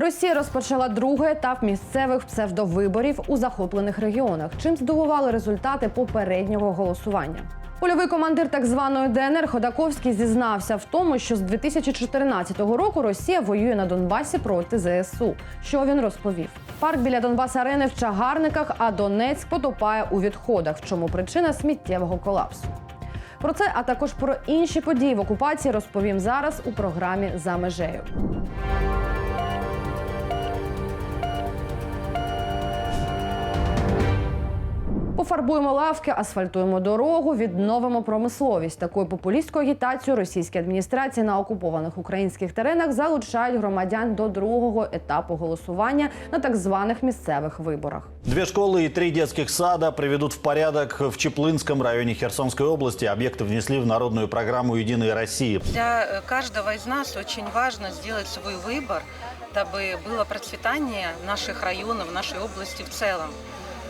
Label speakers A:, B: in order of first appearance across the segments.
A: Росія розпочала другий етап місцевих псевдовиборів у захоплених регіонах, чим здивували результати попереднього голосування. Польовий командир так званої ДНР Ходаковський зізнався в тому, що з 2014 року Росія воює на Донбасі проти ЗСУ. Що він розповів? Парк біля Донбас арени в чагарниках, а Донецьк потопає у відходах. В чому причина сміттєвого колапсу? Про це, а також про інші події в окупації розповім зараз у програмі за межею. Пофарбуємо лавки, асфальтуємо дорогу, відновимо промисловість. Такою популістською агітацією російські адміністрації на окупованих українських теренах залучають громадян до другого етапу голосування на так званих місцевих виборах.
B: Две школы и три детских сада приведут в порядок в Чеплынском районе Херсонской области. Объекты внесли в народную программу «Единая Россия».
C: Для э, каждого из нас очень важно сделать свой выбор, дабы было процветание наших районов, нашей области в целом.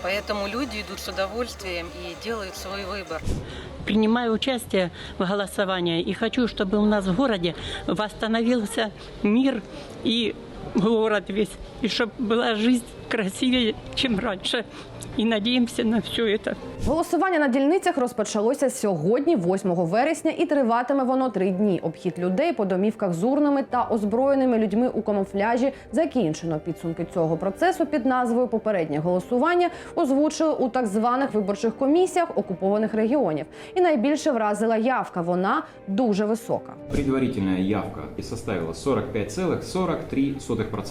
C: Поэтому люди идут с удовольствием и делают свой выбор.
D: принимаю участие в голосовании и хочу, чтобы у нас в городе восстановился мир и город весь, и чтобы была жизнь красивее, чем раньше. И надеемся на все это.
A: Голосування на дільницях розпочалося сьогодні, 8 вересня, і триватиме воно три дні. Обхід людей по домівках з урнами та озброєними людьми у камуфляжі закінчено. Підсумки цього процесу під назвою Попереднє голосування озвучили у так званих виборчих комісіях окупованих регіонів. І найбільше вразила явка. Вона дуже висока.
E: Предварительная явка и составила 45,43%.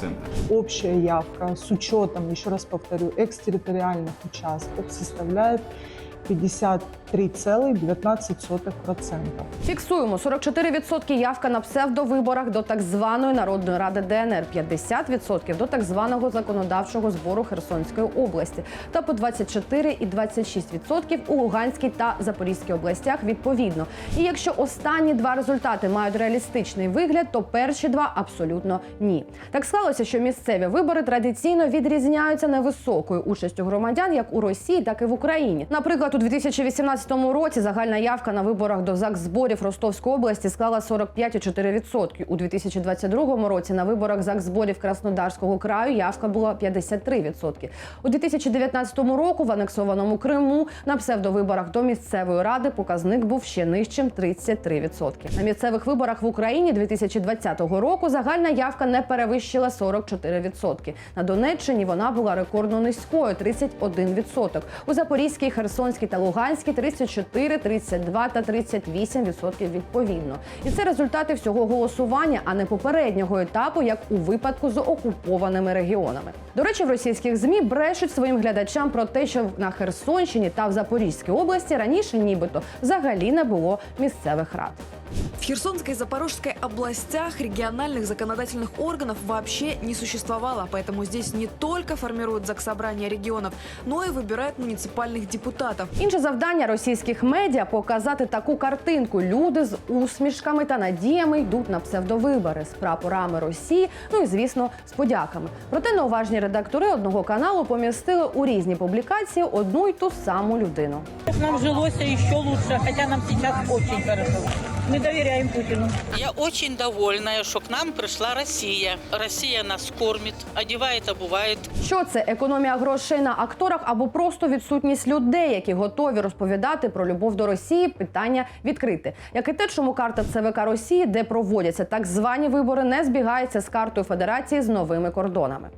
F: общая явка с учетом, еще раз повторю, экстерриториальных участков составляет 53,19%.
A: Фіксуємо 44% явка на псевдовиборах до так званої народної ради ДНР, 50% до так званого законодавчого збору Херсонської області та по 24 і 26% у Луганській та Запорізькій областях відповідно. І якщо останні два результати мають реалістичний вигляд, то перші два абсолютно ні. Так склалося, що місцеві вибори традиційно відрізняються невисокою участю громадян як у Росії, так і в Україні. Наприклад, у 2018 році загальна явка на виборах до ЗАГС зборів Ростовської області склала 45,4%. У 2022 році на виборах ЗАГС зборів Краснодарського краю явка була 53%. У 2019 року в анексованому Криму на псевдовиборах до місцевої ради показник був ще нижчим 33%. На місцевих виборах в Україні 2020 року загальна явка не перевищила 44%. На Донеччині вона була рекордно низькою 31%. У Запорізькій, Херсонській та Луганській 34, 32 та 38% відповідно. І це результати всього голосування, а не попереднього етапу, як у випадку з окупованими регіонами. До речі, в російських змі брешуть своїм глядачам про те, що на Херсонщині та в Запорізькій області раніше нібито взагалі не було місцевих рад.
G: В Херсонской и Запорожской областях региональных законодательных органов вообще не существовало, поэтому здесь не только формируют заксобрания регионов, но и выбирают муниципальных депутатов.
A: Інше завдання російських медіа показати таку картинку. Люди з усмішками та надіями йдуть на псевдовибори з прапорами Росії, ну і звісно, з подяками. Проте неуважні редактори одного каналу помістили у різні публікації одну й ту саму людину.
H: Нам жилось еще лучше, хотя нам сейчас очень хорошо. Мы доверяем Путину.
I: Я очень довольна, что к нам пришла Россия. Россия нас кормит, одевает, обувает.
A: Що це економія грошей на акторах або просто відсутність людей, які готові розповідати про любов до Росії? Питання відкрите. Як і те, чому карта ЦВК Росії, де проводяться так звані вибори, не збігається з картою Федерації з новими кордонами.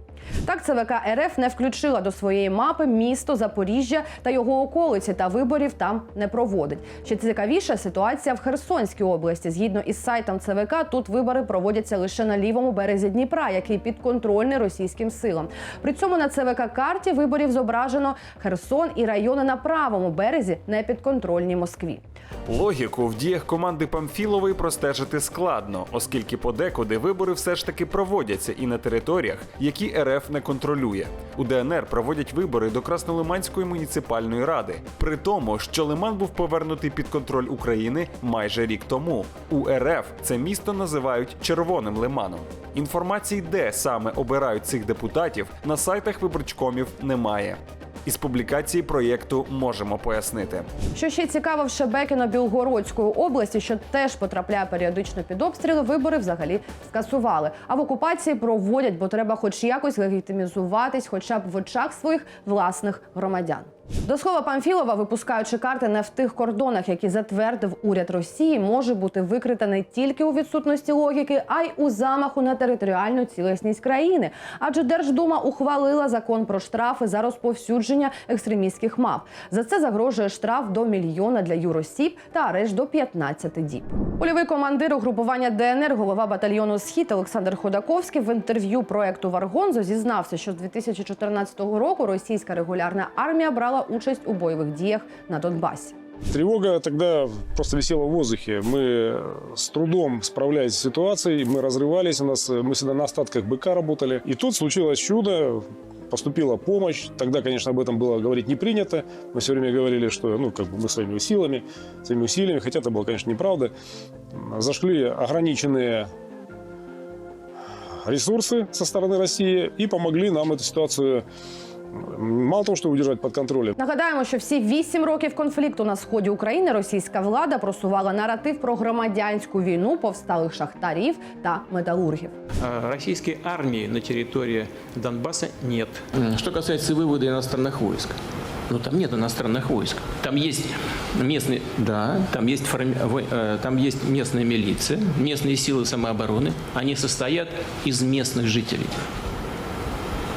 A: Так, ЦВК РФ не включила до своєї мапи місто Запоріжжя та його околиці, та виборів там не проводить. Ще цікавіша ситуація в Херсонській області. Згідно із сайтом ЦВК, тут вибори проводяться лише на лівому березі Дніпра, який підконтрольний російським силам. При цьому на ЦВК карті виборів зображено Херсон і райони на правому березі, не підконтрольній Москві.
J: Логіку в діях команди Памфілової простежити складно, оскільки подекуди вибори все ж таки проводяться і на територіях, які РФ не контролює. У ДНР проводять вибори до Краснолиманської муніципальної ради, при тому, що Лиман був повернутий під контроль України майже рік тому. У РФ це місто називають Червоним Лиманом. Інформації, де саме обирають цих депутатів, на сайтах виборчкомів немає. Із публікації проєкту можемо пояснити.
A: Що ще цікаво, в Шебекіно-Білгородської області, що теж потрапляє періодично під обстріли, вибори взагалі скасували. А в окупації проводять, бо треба хоч якось легітимізуватись, хоча б в очах своїх власних громадян. До слова Памфілова, випускаючи карти не в тих кордонах, які затвердив уряд Росії, може бути викрита не тільки у відсутності логіки, а й у замаху на територіальну цілісність країни. Адже Держдума ухвалила закон про штрафи за розповсюдження екстремістських мап. За це загрожує штраф до мільйона для юросіб та арешт до 15 діб. Польовий командир угрупування ДНР, голова батальйону Схід Олександр Ходаковський в інтерв'ю проекту Варгонзо зізнався, що з 2014 року російська регулярна армія брала участь у бойових діях на Донбасі.
K: Тревога тогда просто висела в воздухе. Мы с трудом справлялись с ситуацией, мы разрывались, у нас, мы всегда на остатках БК работали. И тут случилось чудо, поступила помощь. Тогда, конечно, об этом было говорить не принято. Мы все время говорили, что ну, как бы мы своими силами, своими усилиями, хотя это было, конечно, неправда, зашли ограниченные ресурсы со стороны России и помогли нам эту ситуацию мало того, что удержать под контролем,
A: Нагадаємо, що всі вісім років конфлікту на сході України російська влада просувала наратив про громадянську війну повсталих шахтарів та металургів.
L: Российской армии на территории Донбасса нет.
M: Что касается вывода иностранных войск, ну там нет иностранных войск. Там есть местные, да, там есть, форми- во- э, там есть местная милиция, местные силы самообороны. Они состоят из местных жителей.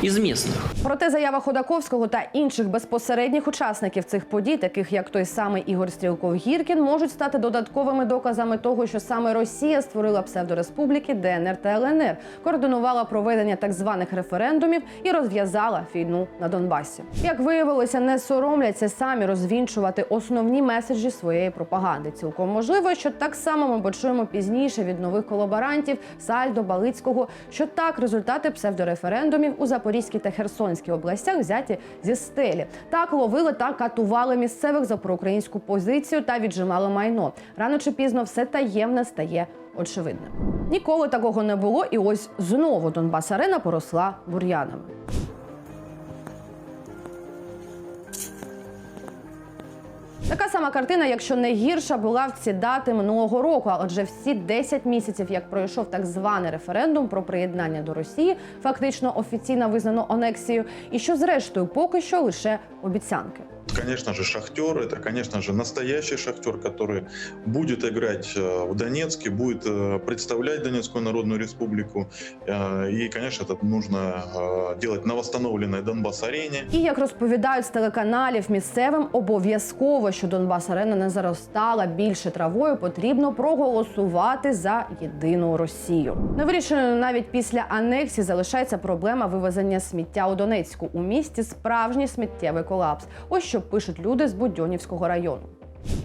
M: Из местных.
A: Проте заява Ходаковського та інших безпосередніх учасників цих подій, таких як той самий Ігор Стрілков Гіркін, можуть стати додатковими доказами того, що саме Росія створила псевдореспубліки ДНР та ЛНР, координувала проведення так званих референдумів і розв'язала війну на Донбасі. Як виявилося, не соромляться самі розвінчувати основні меседжі своєї пропаганди. Цілком можливо, що так само ми почуємо пізніше від нових колаборантів Сальдо Балицького, що так результати псевдореферендумів у Запорізькій та Херсонській областях взяті зі стелі. Так ловили та катували місцевих за проукраїнську позицію та віджимали майно. Рано чи пізно все таємне стає очевидним. Ніколи такого не було, і ось знову Донбас Арена поросла бур'янами. Така сама картина, якщо не гірша, була в ці дати минулого року. А отже, всі 10 місяців, як пройшов так званий референдум про приєднання до Росії, фактично офіційно визнано анексію, і що зрештою поки що лише обіцянки.
N: Конечно же, шахтер это, конечно же, настоящий шахтер, который будет играть э, в Донецке, будет э, представлять Донецкую Народную Республику. Э, И, конечно, это нужно э, делать на восстановленной Донбасс-арене.
A: І як розповідають з телеканалів місцевим, обов'язково, що Донбас Арена не заростала більше травою, потрібно проголосувати за єдину Росію. Невирішеною навіть після анексії залишається проблема вивезення сміття у Донецьку. У місті справжній сміттєвий колапс. Ось що пишуть люди з Будьонівського району.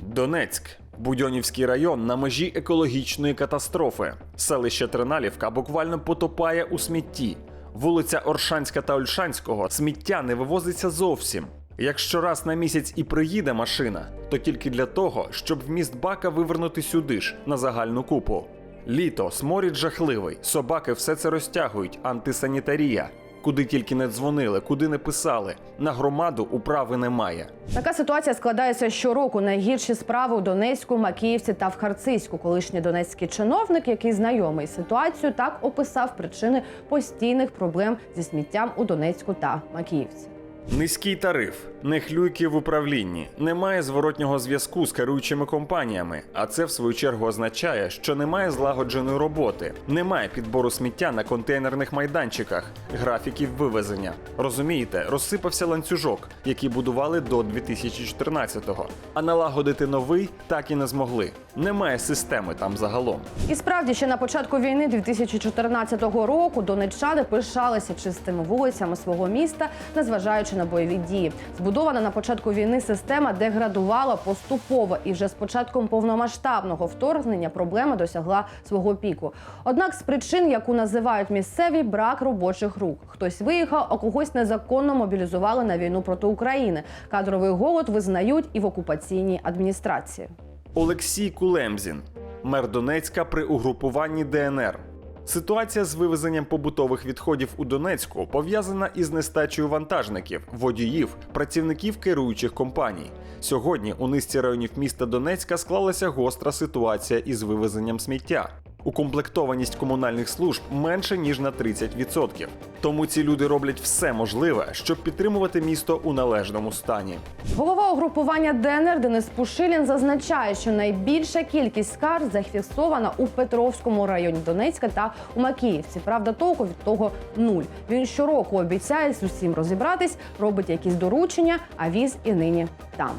J: Донецьк. Будьонівський район на межі екологічної катастрофи. Селище Триналівка буквально потопає у смітті. Вулиця Оршанська та Ольшанського сміття не вивозиться зовсім. Якщо раз на місяць і приїде машина, то тільки для того, щоб вміст бака вивернути сюди ж на загальну купу. Літо, сморід жахливий, собаки все це розтягують, антисанітарія. Куди тільки не дзвонили, куди не писали. На громаду управи немає.
A: Така ситуація складається щороку. Найгірші справи у Донецьку, Макіївці та в Харцизьку. Колишній донецький чиновник, який знайомий з ситуацією, так описав причини постійних проблем зі сміттям у Донецьку та Макіївці.
J: Низький тариф, нехлюйки в управлінні, немає зворотнього зв'язку з керуючими компаніями. А це в свою чергу означає, що немає злагодженої роботи, немає підбору сміття на контейнерних майданчиках, графіків вивезення. Розумієте, розсипався ланцюжок, який будували до 2014-го. А налагодити новий так і не змогли. Немає системи там загалом.
A: І справді, ще на початку війни 2014 року донеччани пишалися чистими вулицями свого міста, незважаючи на бойові дії. Збудована на початку війни система деградувала поступово, і вже з початком повномасштабного вторгнення проблема досягла свого піку. Однак з причин, яку називають місцеві, брак робочих рук. Хтось виїхав, а когось незаконно мобілізували на війну проти України. Кадровий голод визнають і в окупаційній адміністрації.
J: Олексій Кулемзін, мер Донецька при угрупуванні ДНР. Ситуація з вивезенням побутових відходів у Донецьку пов'язана із нестачею вантажників, водіїв, працівників керуючих компаній. Сьогодні у низці районів міста Донецька склалася гостра ситуація із вивезенням сміття. Укомплектованість комунальних служб менше ніж на 30%. Тому ці люди роблять все можливе, щоб підтримувати місто у належному стані.
A: Голова угрупування ДНР Денис Пушилін зазначає, що найбільша кількість скарг зафіксована у Петровському районі Донецька та у Макіївці. Правда, толку від того нуль. Він щороку обіцяє з усім розібратись, робить якісь доручення, а віз і нині там.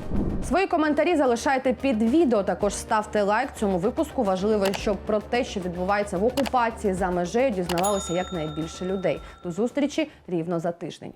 A: Свої коментарі залишайте під відео. Також ставте лайк цьому випуску. Важливо, щоб про те, що відбувається в окупації за межею, дізнавалося якнайбільше людей. Зустрічі рівно за тиждень.